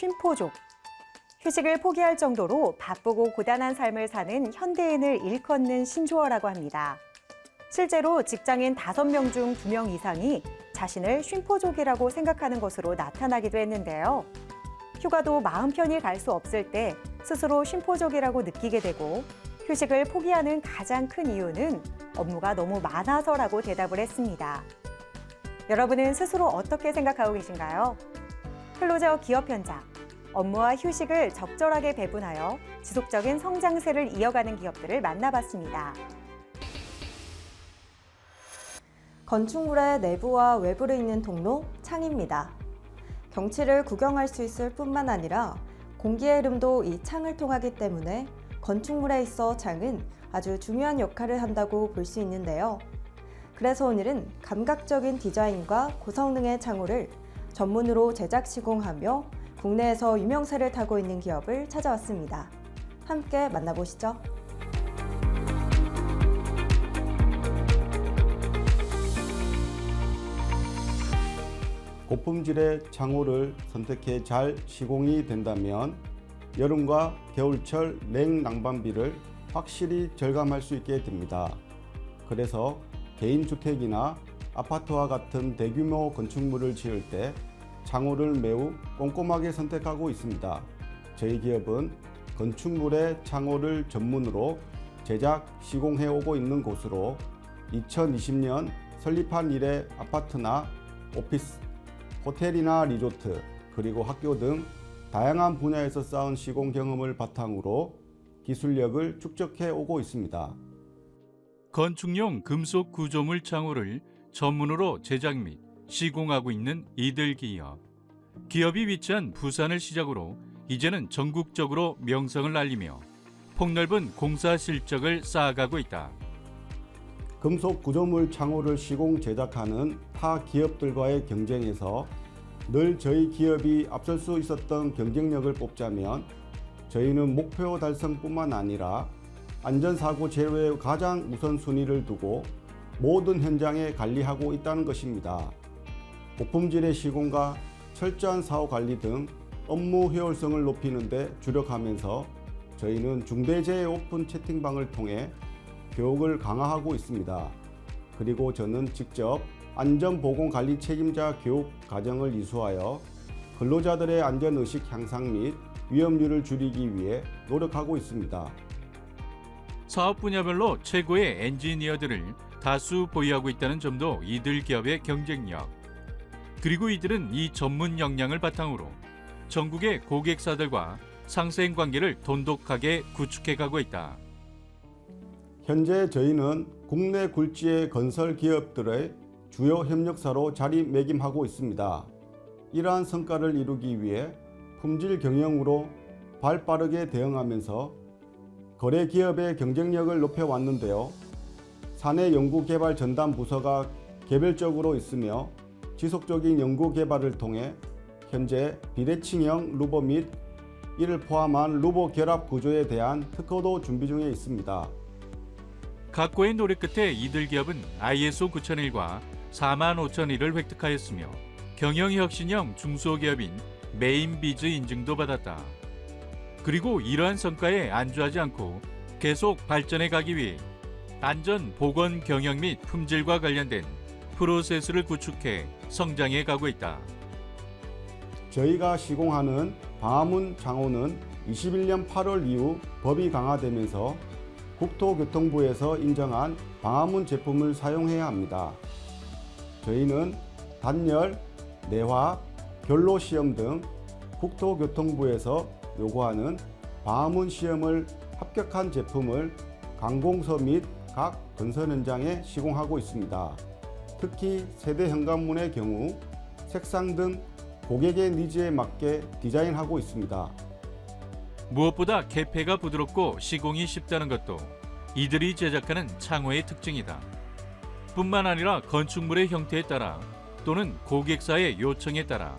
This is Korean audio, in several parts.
쉼포족. 휴식을 포기할 정도로 바쁘고 고단한 삶을 사는 현대인을 일컫는 신조어라고 합니다. 실제로 직장인 5명 중 2명 이상이 자신을 쉼포족이라고 생각하는 것으로 나타나기도 했는데요. 휴가도 마음 편히 갈 수 없을 때 스스로 쉼포족이라고 느끼게 되고 휴식을 포기하는 가장 큰 이유는 업무가 너무 많아서라고 대답을 했습니다. 여러분은 스스로 어떻게 생각하고 계신가요? 클로저 기업 현장. 업무와 휴식을 적절하게 배분하여 지속적인 성장세를 이어가는 기업들을 만나봤습니다. 건축물의 내부와 외부를 잇는 통로 창입니다. 경치를 구경할 수 있을 뿐만 아니라 공기의 흐름도 이 창을 통하기 때문에 건축물에 있어 창은 아주 중요한 역할을 한다고 볼 수 있는데요. 그래서 오늘은 감각적인 디자인과 고성능의 창호를 전문으로 제작 시공하며 국내에서 유명세를 타고 있는 기업을 찾아왔습니다. 함께 만나보시죠. 고품질의 창호를 선택해 잘 시공이 된다면 여름과 겨울철 냉 난방비를 확실히 절감할 수 있게 됩니다. 그래서 개인주택이나 아파트와 같은 대규모 건축물을 지을 때 창호를 매우 꼼꼼하게 선택하고 있습니다. 저희 기업은 건축물의 창호를 전문으로 제작, 시공해 오고 있는 곳으로 2020년 설립한 이래 아파트나 오피스, 호텔이나 리조트, 그리고 학교 등 다양한 분야에서 쌓은 시공 경험을 바탕으로 기술력을 축적해 오고 있습니다. 건축용 금속 구조물 창호를 전문으로 제작 및 시공하고 있는 이들 기업. 기업이 위치한 부산을 시작으로 이제는 전국적으로 명성을 알리며 폭넓은 공사 실적을 쌓아가고 있다. 금속 구조물 창호를 시공 제작하는 타 기업들과의 경쟁에서 늘 저희 기업이 앞설 수 있었던 경쟁력을 뽑자면 저희는 목표 달성뿐만 아니라 안전사고 제로에 가장 우선순위를 두고 모든 현장에 관리하고 있다는 것입니다. 고품질의 시공과 철저한 사후 관리 등 업무 효율성을 높이는 데 주력하면서 저희는 중대재해 오픈 채팅방을 통해 교육을 강화하고 있습니다. 그리고 저는 직접 안전보건관리 책임자 교육 과정을 이수하여 근로자들의 안전의식 향상 및 위험률을 줄이기 위해 노력하고 있습니다. 사업 분야별로 최고의 엔지니어들을 다수 보유하고 있다는 점도 이들 기업의 경쟁력. 그리고 이들은 이 전문 역량을 바탕으로 전국의 고객사들과 상생 관계를 돈독하게 구축해 가고 있다. 현재 저희는 국내 굴지의 건설 기업들의 주요 협력사로 자리매김하고 있습니다. 이러한 성과를 이루기 위해 품질 경영으로 발 빠르게 대응하면서 거래 기업의 경쟁력을 높여왔는데요. 사내 연구개발 전담 부서가 개별적으로 있으며 지속적인 연구 개발을 통해 현재 비대칭형 루버 및 이를 포함한 루버 결합 구조에 대한 특허도 준비 중에 있습니다. 각고의 노력 끝에 이들 기업은 ISO 9001과 45001을 획득하였으며 경영혁신형 중소기업인 메인비즈 인증도 받았다. 그리고 이러한 성과에 안주하지 않고 계속 발전해 가기 위해 안전, 보건, 경영 및 품질과 관련된 프로세스를 구축해 성장해 가고 있다. 저희가 시공하는 방화문 창호는 21년 8월 이후 법이 강화되면서 국토교통부에서 인정한 방화문 제품을 사용해야 합니다. 저희는 단열, 내화, 결로 시험 등 국토교통부에서 요구하는 방화문 시험을 합격한 제품을 관공서 및 각 건설 현장에 시공하고 있습니다. 특히 세대 현관문의 경우 색상 등 고객의 니즈에 맞게 디자인하고 있습니다. 무엇보다 개폐가 부드럽고 시공이 쉽다는 것도 이들이 제작하는 창호의 특징이다. 뿐만 아니라 건축물의 형태에 따라 또는 고객사의 요청에 따라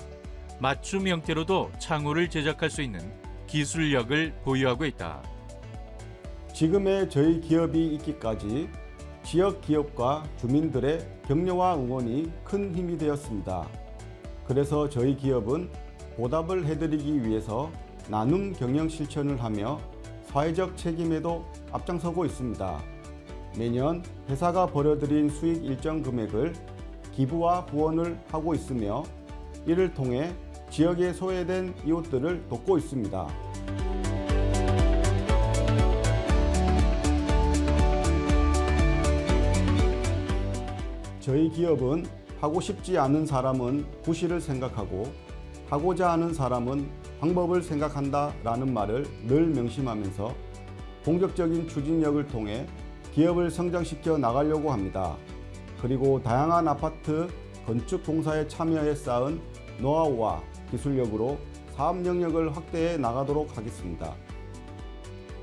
맞춤 형태로도 창호를 제작할 수 있는 기술력을 보유하고 있다. 지금의 저희 기업이 있기까지 지역 기업과 주민들의 격려와 응원이 큰 힘이 되었습니다. 그래서 저희 기업은 보답을 해드리기 위해서 나눔 경영 실천을 하며 사회적 책임에도 앞장서고 있습니다. 매년 회사가 벌어들인 수익 일정 금액을 기부와 후원을 하고 있으며 이를 통해 지역에 소외된 이웃들을 돕고 있습니다. 저희 기업은 하고 싶지 않은 사람은 부실을 생각하고 하고자 하는 사람은 방법을 생각한다 라는 말을 늘 명심하면서 공격적인 추진력을 통해 기업을 성장시켜 나가려고 합니다. 그리고 다양한 아파트 건축 공사에 참여해 쌓은 노하우와 기술력으로 사업 영역을 확대해 나가도록 하겠습니다.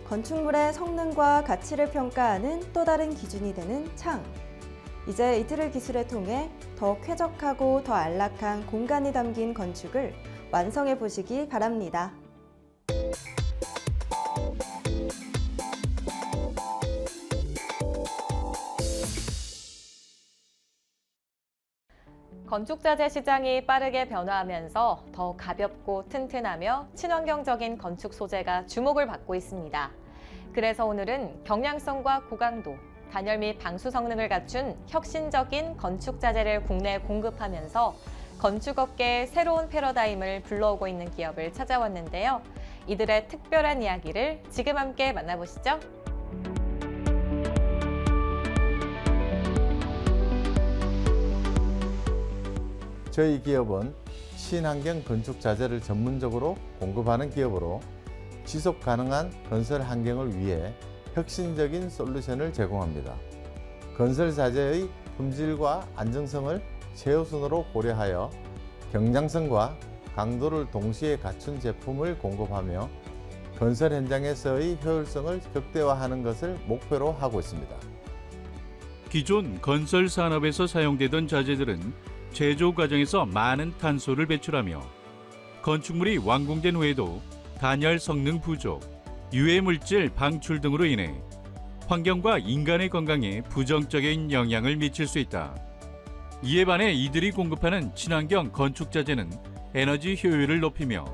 건축물의 성능과 가치를 평가하는 또 다른 기준이 되는 창. 이제 이들을 기술에 통해 더 쾌적하고 더 안락한 공간이 담긴 건축을 완성해 보시기 바랍니다. 건축자재 시장이 빠르게 변화하면서 더 가볍고 튼튼하며 친환경적인 건축 소재가 주목을 받고 있습니다. 그래서 오늘은 경량성과 고강도, 단열 및 방수 성능을 갖춘 혁신적인 건축 자재를 국내에 공급하면서 건축업계의 새로운 패러다임을 불러오고 있는 기업을 찾아왔는데요. 이들의 특별한 이야기를 지금 함께 만나보시죠. 저희 기업은 친환경 건축 자재를 전문적으로 공급하는 기업으로 지속 가능한 건설 환경을 위해 혁신적인 솔루션을 제공합니다. 건설 자재의 품질과 안정성을 최우선으로 고려하여 경량성과 강도를 동시에 갖춘 제품을 공급하며 건설 현장에서의 효율성을 극대화하는 것을 목표로 하고 있습니다. 기존 건설 산업에서 사용되던 자재들은 제조 과정에서 많은 탄소를 배출하며 건축물이 완공된 후에도 단열 성능 부족, 유해 물질 방출 등으로 인해 환경과 인간의 건강에 부정적인 영향을 미칠 수 있다. 이에 반해 이들이 공급하는 친환경 건축 자재는 에너지 효율을 높이며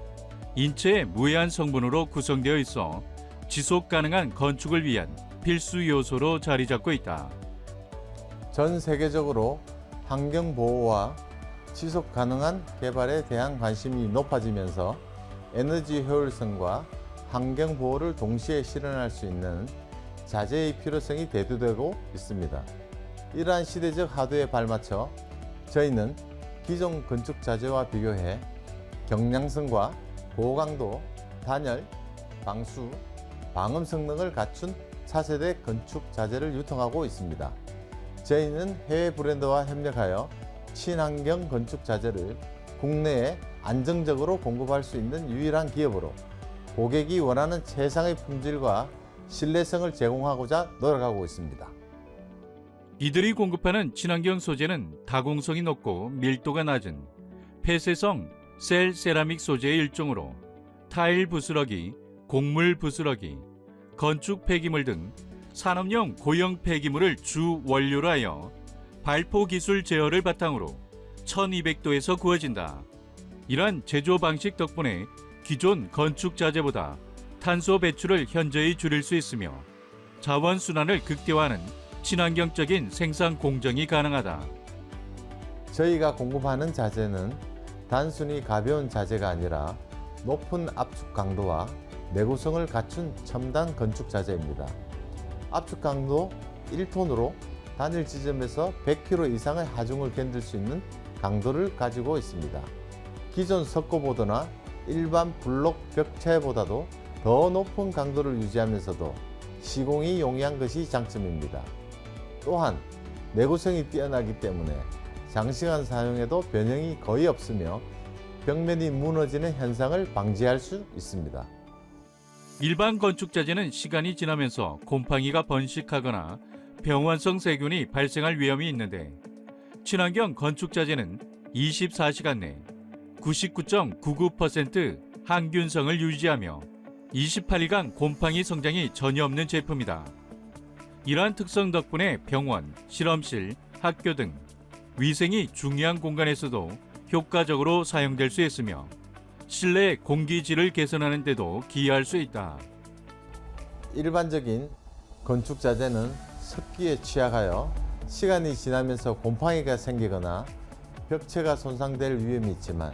인체에 무해한 성분으로 구성되어 있어 지속 가능한 건축을 위한 필수 요소로 자리 잡고 있다. 전 세계적으로 환경 보호와 지속 가능한 개발에 대한 관심이 높아지면서 에너지 효율성과 환경 보호를 동시에 실현할 수 있는 자재의 필요성이 대두되고 있습니다. 이러한 시대적 하도에 발맞춰 저희는 기존 건축 자재와 비교해 경량성과 고강도, 단열, 방수, 방음 성능을 갖춘 차세대 건축 자재를 유통하고 있습니다. 저희는 해외 브랜드와 협력하여 친환경 건축 자재를 국내에 안정적으로 공급할 수 있는 유일한 기업으로 고객이 원하는 최상의 품질과 신뢰성을 제공하고자 노력하고 있습니다. 이들이 공급하는 친환경 소재는 다공성이 높고 밀도가 낮은 폐쇄성 셀 세라믹 소재의 일종으로 타일 부스러기, 곡물 부스러기, 건축 폐기물 등 산업용 고형 폐기물을 주 원료로 하여 발포 기술 제어를 바탕으로 1200도에서 구워진다. 이러한 제조 방식 덕분에 기존 건축 자재보다 탄소 배출을 현저히 줄일 수 있으며 자원 순환을 극대화하는 친환경적인 생산 공정이 가능하다. 저희가 공급하는 자재는 단순히 가벼운 자재가 아니라 높은 압축 강도와 내구성을 갖춘 첨단 건축 자재입니다. 압축 강도 1톤으로 단일 지점에서 100kg 이상의 하중을 견딜 수 있는 강도를 가지고 있습니다. 기존 석고보드나 일반 블록 벽체보다도 더 높은 강도를 유지하면서도 시공이 용이한 것이 장점입니다. 또한 내구성이 뛰어나기 때문에 장시간 사용해도 변형이 거의 없으며 벽면이 무너지는 현상을 방지할 수 있습니다. 일반 건축 자재는 시간이 지나면서 곰팡이가 번식하거나 병원성 세균이 발생할 위험이 있는데 친환경 건축 자재는 24시간 내 99.99% 항균성을 유지하며 28일간 곰팡이 성장이 전혀 없는 제품이다. 이러한 특성 덕분에 병원, 실험실, 학교 등 위생이 중요한 공간에서도 효과적으로 사용될 수 있으며 실내 공기질을 개선하는 데도 기여할 수 있다. 일반적인 건축 자재는 습기에 취약하여 시간이 지나면서 곰팡이가 생기거나 벽체가 손상될 위험이 있지만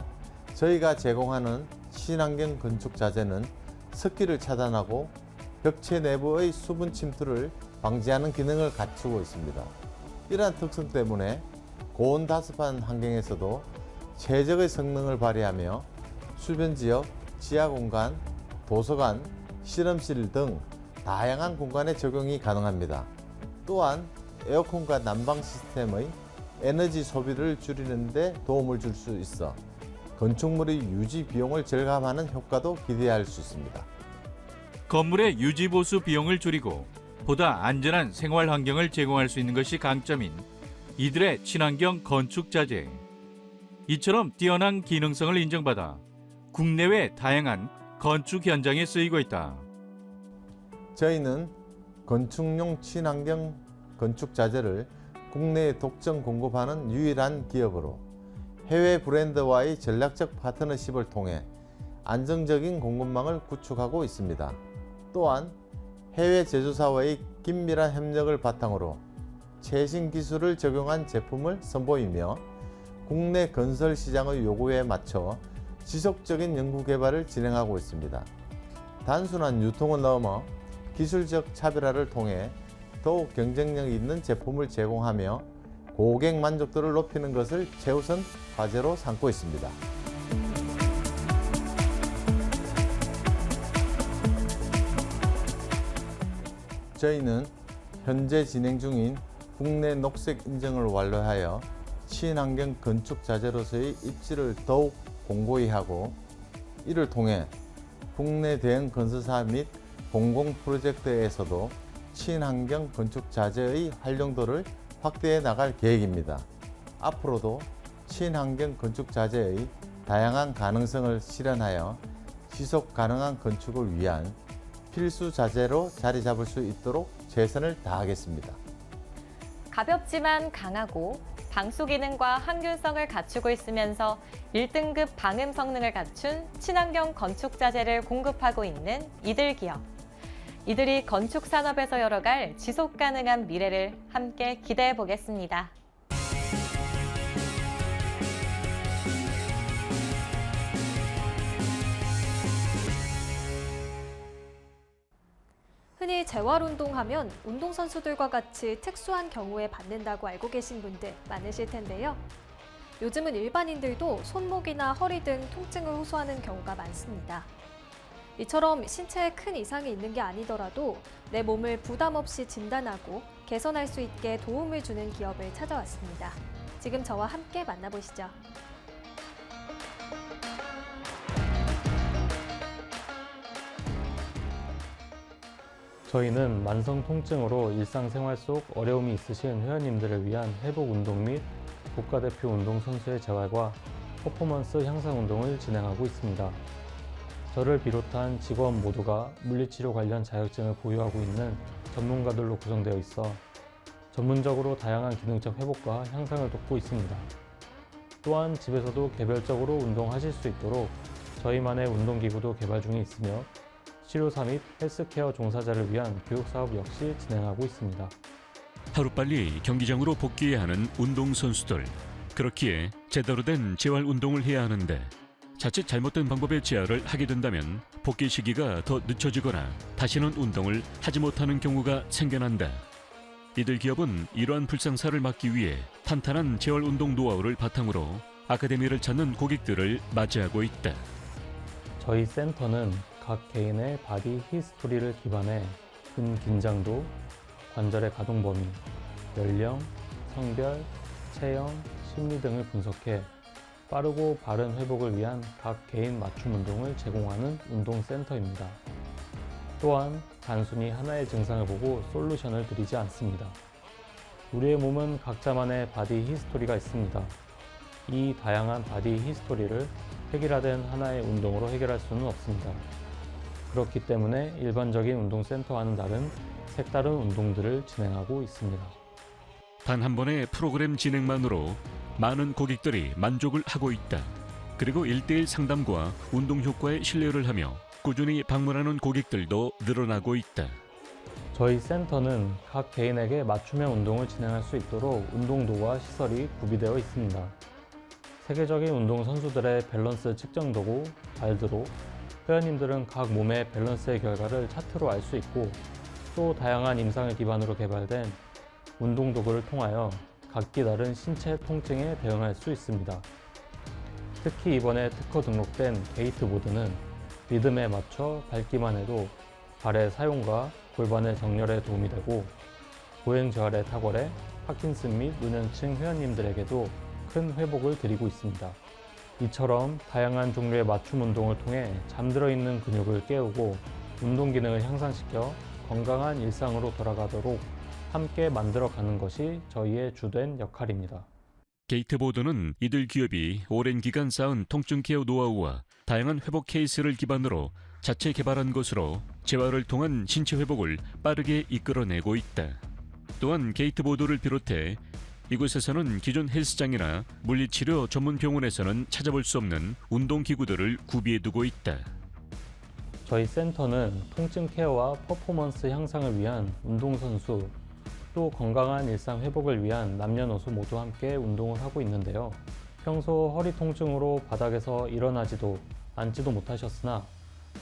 저희가 제공하는 친환경 건축 자재는 습기를 차단하고 벽체 내부의 수분 침투를 방지하는 기능을 갖추고 있습니다. 이러한 특성 때문에 고온 다습한 환경에서도 최적의 성능을 발휘하며 주변 지역, 지하 공간, 도서관, 실험실 등 다양한 공간에 적용이 가능합니다. 또한 에어컨과 난방 시스템의 에너지 소비를 줄이는 데 도움을 줄 수 있어 건축물의 유지 비용을 절감하는 효과도 기대할 수 있습니다. 건물의 유지 보수 비용을 줄이고 보다 안전한 생활 환경을 제공할 수 있는 것이 강점인 이들의 친환경 건축 자재. 이처럼 뛰어난 기능성을 인정받아 국내외 다양한 건축 현장에 쓰이고 있다. 저희는 건축용 친환경 건축 자재를 국내에 독점 공급하는 유일한 기업으로 해외 브랜드와의 전략적 파트너십을 통해 안정적인 공급망을 구축하고 있습니다. 또한 해외 제조사와의 긴밀한 협력을 바탕으로 최신 기술을 적용한 제품을 선보이며 국내 건설 시장의 요구에 맞춰 지속적인 연구 개발을 진행하고 있습니다. 단순한 유통을 넘어 기술적 차별화를 통해 더욱 경쟁력 있는 제품을 제공하며 고객 만족도를 높이는 것을 최우선 과제로 삼고 있습니다. 저희는 현재 진행 중인 국내 녹색 인증을 완료하여 친환경 건축 자재로서의 입지를 더욱 공고히 하고 이를 통해 국내 대형 건설사 및 공공 프로젝트에서도 친환경 건축 자재의 활용도를 확대해 나갈 계획입니다. 앞으로도 친환경 건축 자재의 다양한 가능성을 실현하여 지속 가능한 건축을 위한 필수 자재로 자리 잡을 수 있도록 최선을 다하겠습니다. 가볍지만 강하고 방수 기능과 항균성을 갖추고 있으면서 1등급 방음 성능을 갖춘 친환경 건축 자재를 공급하고 있는 이들 기업. 이들이 건축 산업에서 열어갈 지속 가능한 미래를 함께 기대해 보겠습니다. 흔히 재활운동 하면 운동선수들과 같이 특수한 경우에 받는다고 알고 계신 분들 많으실 텐데요. 요즘은 일반인들도 손목이나 허리 등 통증을 호소하는 경우가 많습니다. 이처럼 신체에 큰 이상이 있는 게 아니더라도 내 몸을 부담 없이 진단하고 개선할 수 있게 도움을 주는 기업을 찾아왔습니다. 지금 저와 함께 만나보시죠. 저희는 만성 통증으로 일상생활 속 어려움이 있으신 회원님들을 위한 회복 운동 및 국가대표 운동 선수의 재활과 퍼포먼스 향상 운동을 진행하고 있습니다. 저를 비롯한 직원 모두가 물리치료 관련 자격증을 보유하고 있는 전문가들로 구성되어 있어 전문적으로 다양한 기능적 회복과 향상을 돕고 있습니다. 또한 집에서도 개별적으로 운동하실 수 있도록 저희만의 운동기구도 개발 중에 있으며 치료사 및 헬스케어 종사자를 위한 교육 사업 역시 진행하고 있습니다. 하루빨리 경기장으로 복귀해야 하는 운동선수들. 그렇기에 제대로 된 재활 운동을 해야 하는데 자칫 잘못된 방법의 재활을 하게 된다면 복귀 시기가 더 늦춰지거나 다시는 운동을 하지 못하는 경우가 생겨난다. 이들 기업은 이러한 불상사를 막기 위해 탄탄한 재활 운동 노하우를 바탕으로 아카데미를 찾는 고객들을 맞이하고 있다. 저희 센터는 각 개인의 바디 히스토리를 기반해 근 긴장도, 관절의 가동 범위, 연령, 성별, 체형, 심리 등을 분석해 빠르고 바른 회복을 위한 각 개인 맞춤 운동을 제공하는 운동센터입니다. 또한 단순히 하나의 증상을 보고 솔루션을 드리지 않습니다. 우리의 몸은 각자만의 바디 히스토리가 있습니다. 이 다양한 바디 히스토리를 획일화된 하나의 운동으로 해결할 수는 없습니다. 그렇기 때문에 일반적인 운동센터와는 다른 색다른 운동들을 진행하고 있습니다. 단 한 번의 프로그램 진행만으로 많은 고객들이 만족을 하고 있다. 그리고 일대일 상담과 운동 효과에 신뢰를 하며 꾸준히 방문하는 고객들도 늘어나고 있다. 저희 센터는 각 개인에게 맞춤형 운동을 진행할 수 있도록 운동도구와 시설이 구비되어 있습니다. 세계적인 운동 선수들의 밸런스 측정도구, 발드로, 회원님들은 각 몸의 밸런스의 결과를 차트로 알 수 있고 또 다양한 임상을 기반으로 개발된 운동 도구를 통하여 각기 다른 신체 통증에 대응할 수 있습니다. 특히 이번에 특허 등록된 게이트 보드는 리듬에 맞춰 밟기만 해도 발의 사용과 골반의 정렬에 도움이 되고 보행 저하의 탁월에 파킨슨 및 노년층 회원님들에게도 큰 회복을 드리고 있습니다. 이처럼 다양한 종류의 맞춤 운동을 통해 잠들어 있는 근육을 깨우고 운동 기능을 향상시켜 건강한 일상으로 돌아가도록 함께 만들어가는 것이 저희의 주된 역할입니다. 게이트보드는 이들 기업이 오랜 기간 쌓은 통증 케어 노하우와 다양한 회복 케이스를 기반으로 자체 개발한 것으로 재활을 통한 신체 회복을 빠르게 이끌어내고 있다. 또한 게이트보드를 비롯해 이곳에서는 기존 헬스장이나 물리치료 전문 병원에서는 찾아볼 수 없는 운동기구들을 구비해두고 있다. 저희 센터는 통증 케어와 퍼포먼스 향상을 위한 운동선수, 또 건강한 일상 회복을 위한 남녀노소 모두 함께 운동을 하고 있는데요. 평소 허리 통증으로 바닥에서 일어나지도 앉지도 못하셨으나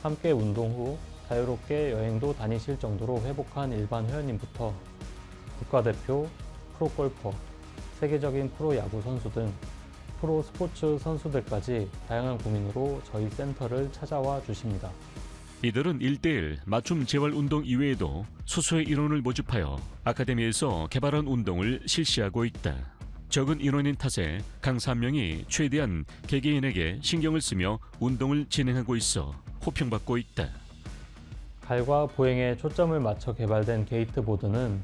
함께 운동 후 자유롭게 여행도 다니실 정도로 회복한 일반 회원님부터 국가대표, 프로골퍼, 세계적인 프로야구 선수 등 프로 스포츠 선수들까지 다양한 고민으로 저희 센터를 찾아와 주십니다. 이들은 일대일 맞춤 재활 운동 이외에도 소수의 인원을 모집하여 아카데미에서 개발한 운동을 실시하고 있다. 적은 인원인 탓에 강사 한 명이 최대한 개개인에게 신경을 쓰며 운동을 진행하고 있어 호평받고 있다. 발과 보행에 초점을 맞춰 개발된 게이트보드는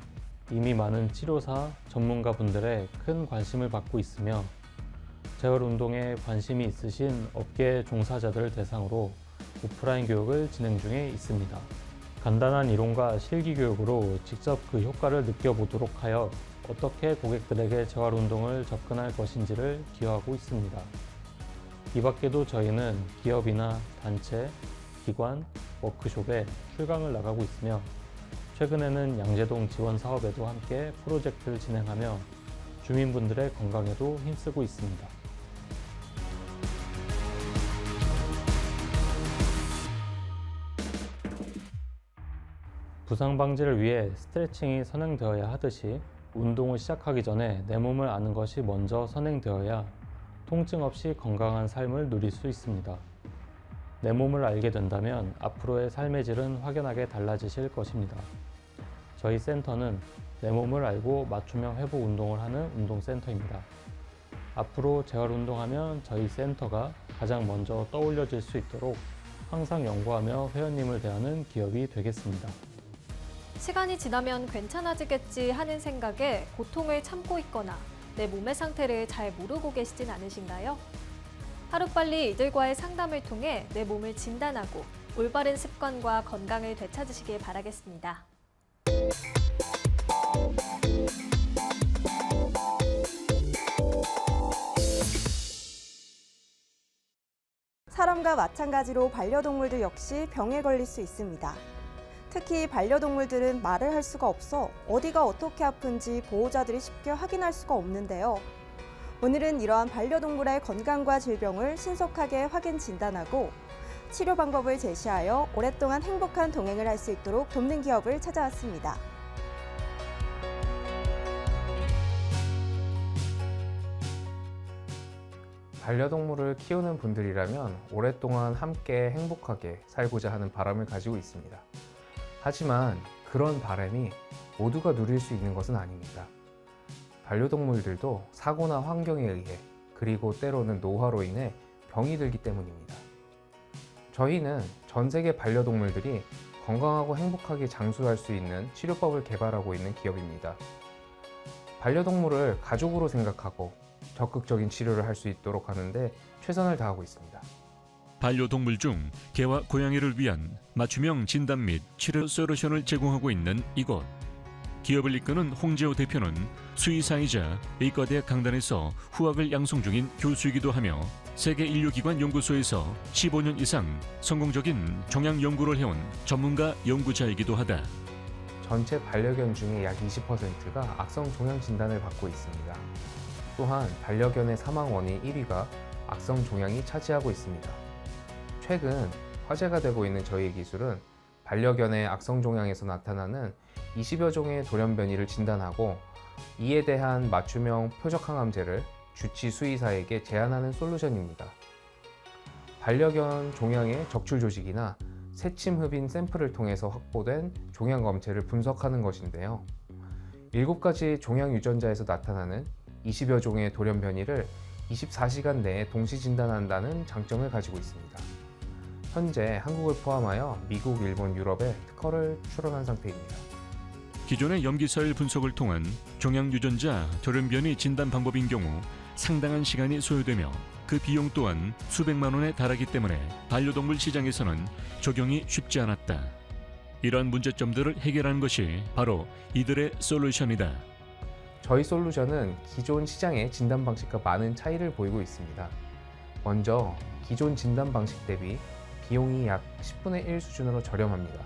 이미 많은 치료사, 전문가 분들의 큰 관심을 받고 있으며 재활 운동에 관심이 있으신 업계 종사자들을 대상으로 오프라인 교육을 진행 중에 있습니다. 간단한 이론과 실기 교육으로 직접 그 효과를 느껴보도록 하여 어떻게 고객들에게 재활 운동을 접근할 것인지를 기여하고 있습니다. 이 밖에도 저희는 기업이나 단체, 기관, 워크숍에 출강을 나가고 있으며 최근에는 양재동 지원 사업에도 함께 프로젝트를 진행하며 주민분들의 건강에도 힘쓰고 있습니다. 부상 방지를 위해 스트레칭이 선행되어야 하듯이 운동을 시작하기 전에 내 몸을 아는 것이 먼저 선행되어야 통증 없이 건강한 삶을 누릴 수 있습니다. 내 몸을 알게 된다면 앞으로의 삶의 질은 확연하게 달라지실 것입니다. 저희 센터는 내 몸을 알고 맞춤형 회복 운동을 하는 운동센터입니다. 앞으로 재활 운동하면 저희 센터가 가장 먼저 떠올려질 수 있도록 항상 연구하며 회원님을 대하는 기업이 되겠습니다. 시간이 지나면 괜찮아지겠지 하는 생각에 고통을 참고 있거나 내 몸의 상태를 잘 모르고 계시진 않으신가요? 하루빨리 이들과의 상담을 통해 내 몸을 진단하고 올바른 습관과 건강을 되찾으시길 바라겠습니다. 사람과 마찬가지로 반려동물들 역시 병에 걸릴 수 있습니다. 특히 반려동물들은 말을 할 수가 없어 어디가 어떻게 아픈지 보호자들이 쉽게 확인할 수가 없는데요. 오늘은 이러한 반려동물의 건강과 질병을 신속하게 확인 진단하고 치료 방법을 제시하여 오랫동안 행복한 동행을 할 수 있도록 돕는 기업을 찾아왔습니다. 반려동물을 키우는 분들이라면 오랫동안 함께 행복하게 살고자 하는 바람을 가지고 있습니다. 하지만 그런 바람이 모두가 누릴 수 있는 것은 아닙니다. 반려동물들도 사고나 환경에 의해 그리고 때로는 노화로 인해 병이 들기 때문입니다. 저희는 전 세계 반려동물들이 건강하고 행복하게 장수할 수 있는 치료법을 개발하고 있는 기업입니다. 반려동물을 가족으로 생각하고 적극적인 치료를 할 수 있도록 하는데 최선을 다하고 있습니다. 반려동물 중 개와 고양이를 위한 맞춤형 진단 및 치료 솔루션을 제공하고 있는 이곳. 기업을 이끄는 홍재호 대표는 수의사이자 의과대학 강단에서 후학을 양성 중인 교수이기도 하며 세계 인류기관 연구소에서 15년 이상 성공적인 종양 연구를 해온 전문가 연구자이기도 하다. 전체 반려견 중에 약 20%가 악성 종양 진단을 받고 있습니다. 또한 반려견의 사망 원인 1위가 악성 종양이 차지하고 있습니다. 최근 화제가 되고 있는 저희의 기술은 반려견의 악성 종양에서 나타나는 20여 종의 돌연변이를 진단하고 이에 대한 맞춤형 표적 항암제를 주치 수의사에게 제안하는 솔루션입니다. 반려견 종양의 적출 조직이나 새침 흡인 샘플을 통해서 확보된 종양 검체를 분석하는 것인데요. 7가지 종양 유전자에서 나타나는 20여 종의 돌연 변이를 24시간 내에 동시 진단한다는 장점을 가지고 있습니다. 현재 한국을 포함하여 미국, 일본, 유럽에 특허를 출원한 상태입니다. 기존의 염기서열 분석을 통한 종양 유전자 돌연변이 진단 방법인 경우 상당한 시간이 소요되며 그 비용 또한 수백만 원에 달하기 때문에 반려동물 시장에서는 적용이 쉽지 않았다. 이러한 문제점들을 해결하는 것이 바로 이들의 솔루션이다. 저희 솔루션은 기존 시장의 진단 방식과 많은 차이를 보이고 있습니다. 먼저 기존 진단 방식 대비 비용이 약 10분의 1 수준으로 저렴합니다.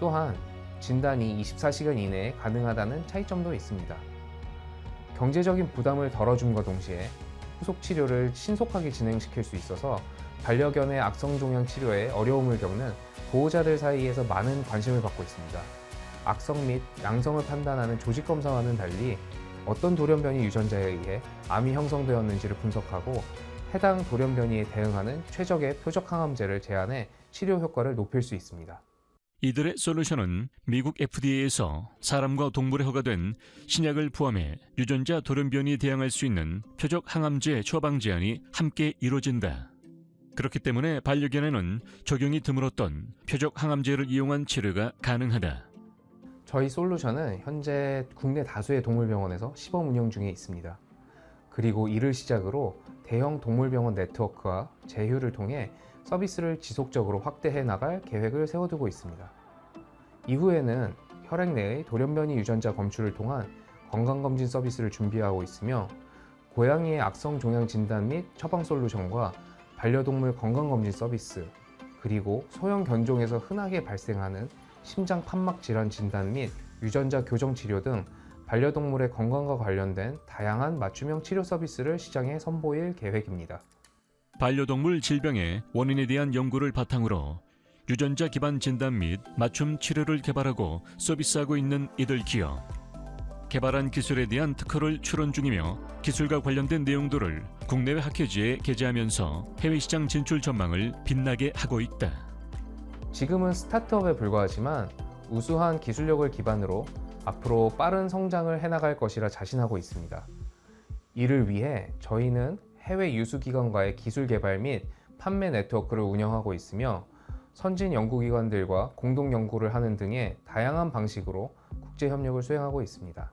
또한 진단이 24시간 이내에 가능하다는 차이점도 있습니다. 경제적인 부담을 덜어줌과 동시에 후속 치료를 신속하게 진행시킬 수 있어서 반려견의 악성 종양 치료에 어려움을 겪는 보호자들 사이에서 많은 관심을 받고 있습니다. 악성 및 양성을 판단하는 조직 검사와는 달리 어떤 돌연변이 유전자에 의해 암이 형성되었는지를 분석하고 해당 돌연변이에 대응하는 최적의 표적 항암제를 제안해 치료 효과를 높일 수 있습니다. 이들의 솔루션은 미국 FDA에서 사람과 동물에 허가된 신약을 포함해 유전자 돌연변이에 대항할 수 있는 표적 항암제 처방 제한이 함께 이루어진다. 그렇기 때문에 반려견에는 적용이 드물었던 표적 항암제를 이용한 치료가 가능하다. 저희 솔루션은 현재 국내 다수의 동물병원에서 시범 운영 중에 있습니다. 그리고 이를 시작으로 대형 동물병원 네트워크와 제휴를 통해 서비스를 지속적으로 확대해 나갈 계획을 세워두고 있습니다. 이후에는 혈액 내의 돌연변이 유전자 검출을 통한 건강검진 서비스를 준비하고 있으며 고양이의 악성 종양 진단 및 처방 솔루션과 반려동물 건강검진 서비스, 그리고 소형 견종에서 흔하게 발생하는 심장 판막 질환 진단 및 유전자 교정 치료 등 반려동물의 건강과 관련된 다양한 맞춤형 치료 서비스를 시장에 선보일 계획입니다. 반려동물 질병의 원인에 대한 연구를 바탕으로 유전자 기반 진단 및 맞춤 치료를 개발하고 서비스하고 있는 이들 기업. 개발한 기술에 대한 특허를 출원 중이며 기술과 관련된 내용들을 국내외 학회지에 게재하면서 해외 시장 진출 전망을 빛나게 하고 있다. 지금은 스타트업에 불과하지만 우수한 기술력을 기반으로 앞으로 빠른 성장을 해나갈 것이라 자신하고 있습니다. 이를 위해 저희는 해외 유수기관과의 기술 개발 및 판매 네트워크를 운영하고 있으며 선진 연구기관들과 공동 연구를 하는 등의 다양한 방식으로 국제 협력을 수행하고 있습니다.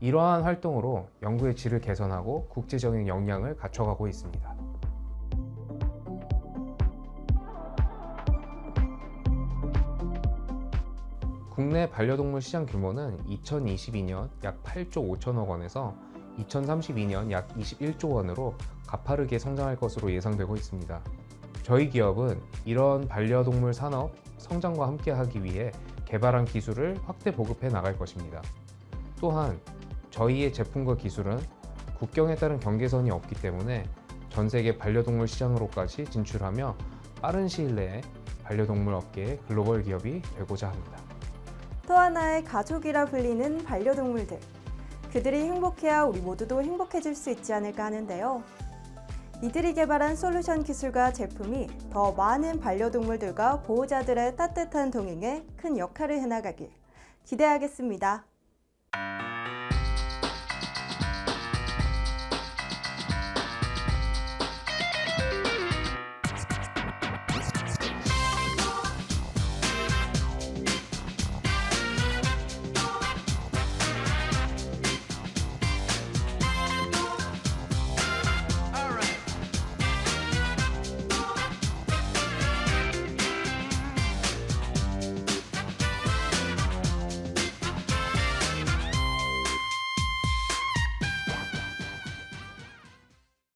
이러한 활동으로 연구의 질을 개선하고 국제적인 역량을 갖춰가고 있습니다. 국내 반려동물 시장 규모는 2022년 약 8조 5천억 원에서 2032년 약 21조 원으로 가파르게 성장할 것으로 예상되고 있습니다. 저희 기업은 이런 반려동물 산업 성장과 함께 하기 위해 개발한 기술을 확대 보급해 나갈 것입니다. 또한 저희의 제품과 기술은 국경에 따른 경계선이 없기 때문에 전 세계 반려동물 시장으로까지 진출하며 빠른 시일 내에 반려동물 업계의 글로벌 기업이 되고자 합니다. 또 하나의 가족이라 불리는 반려동물들. 그들이 행복해야 우리 모두도 행복해질 수 있지 않을까 하는데요. 이들이 개발한 솔루션 기술과 제품이 더 많은 반려동물들과 보호자들의 따뜻한 동행에 큰 역할을 해나가길 기대하겠습니다.